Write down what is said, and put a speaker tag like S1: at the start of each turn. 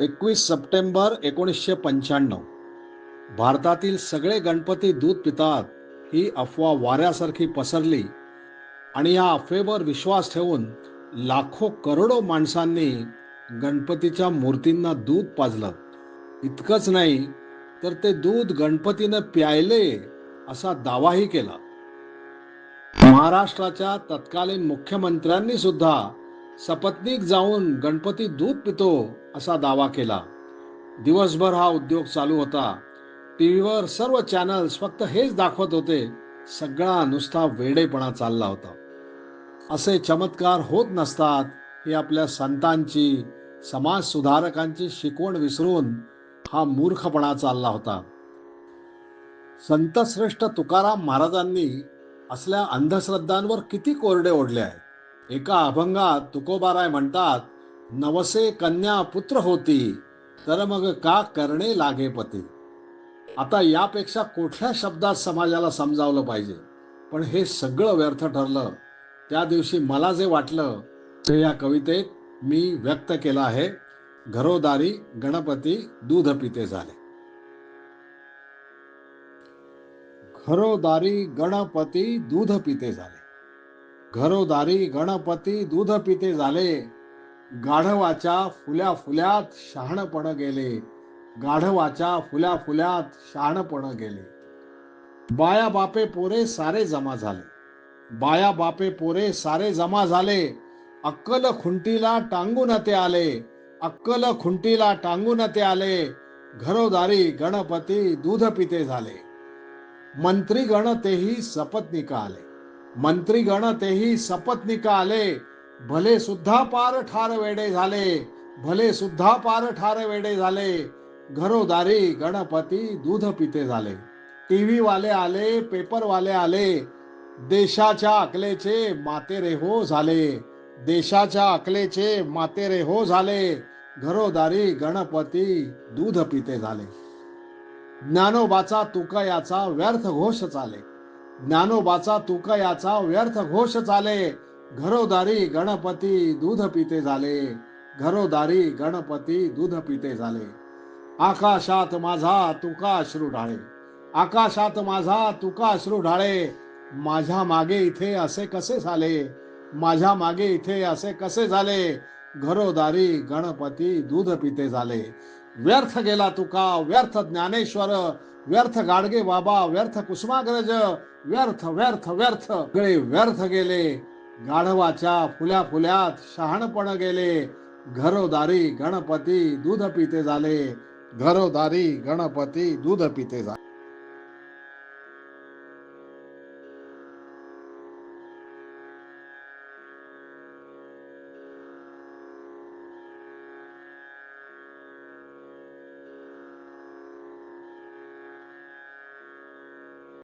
S1: एकवीस सप्टेंबर एकोणीसशे पंच्याण्णव. भारतातील सगळे गणपती दूध पितात ही अफवा वाऱ्यासारखी पसरली आणि या अफवेवर विश्वास ठेवून लाखो करोडो माणसांनी गणपतीच्या मूर्तींना दूध पाजलं. इतकंच नाही तर ते दूध गणपतीनं प्यायले असा दावाही केला. महाराष्ट्राच्या तत्कालीन मुख्यमंत्र्यांनी सुद्धा सपत्नीक जाऊन गणपती दूध पितो असा दावा केला. दिवसभर हा उद्योग चालू होता. टीव्हीवर सर्व चॅनल्स फक्त हेच दाखवत होते सगळा नुसता वेडेपणा चालला होता. असे चमत्कार होत नसतात ही आपल्या संतांची समाज सुधारकांची शिकवण विसरून हा मूर्खपणा चालला होता. संतश्रेष्ठ तुकाराम महाराजांनी असल्या अंधश्रद्धांवर किती कोरडे ओढले आहेत. एका अभंगात तुकोबाराय म्हणतात नवसे कन्या पुत्र होती तर मग का करणे लागे पती? आता यापेक्षा कुठल्या शब्दात समाजाला समजावलं पाहिजे? पण हे सगळं व्यर्थ ठरलं. त्या दिवशी मला जे वाटलं ते या कवितेत मी व्यक्त केलं आहे. घरोदारी गणपती दूध पिते झाले. घरोदारी गणपती दूध पिते झाले. घरोदारी गणपती दूध पिते झाले. गाढवाच्या फुल्या फुल्यात शहाणपण गेले. गाढवाच्या फुल्या फुल्यात शहाणपण गेले. बाया बापे पोरे सारे जमा झाले. बाया बापे पोरे सारे जमा झाले. अक्कल खुंटीला टांगून ते आले. अक्कल खुंटीला टांगून ते आले. घरोदारी गणपती दूध पिते झाले. मंत्रीगण तेही सपत्निका आले. मंत्रीगण तेही सपत्निका आले भले सुद्धा पार ठार वेडे झाले. भले सुद्धा पार ठार वेडे झाले. घरोदारी गणपती दूध पिते झाले. टीव्ही वाले आले पेपर वाले आले. देशाच्या अकलेचे मातेरे हो झाले. देशाच्या अकलेचे मातेरे हो झाले. घरोदारी गणपती दूध पिते झाले. ज्ञानोबाचा तुका याचा व्यर्थ घोष चाले. ज्ञानोबाचा तुका याचा व्यर्थ घोष चाले. घरोदारी गणपती दूध पिते झाले. घरोदारी गणपती दूध पिते झाले. आकाशात माझा तुका अश्रू ढाळे. आकाशात माझा तुका अश्रू ढाळे. माझ्या मागे इथे असे कसे झाले? माझ्या मागे इथे असे कसे झाले? घरोदारी गणपती दूध पिते झाले. व्यर्थ गेला तुका व्यर्थ ज्ञानेश्वर. व्यर्थ गाडगे बाबा व्यर्थ कुसुमाग्रज. व्यर्थ व्यर्थ व्यर्थ. सगळे व्यर्थ गेले. गाढवाच्या फुल्या फुल्यात शहाणपण गेले. घरोदारी गणपती दूध पिते झाले. घरोदारी गणपती दूध पिते झाले.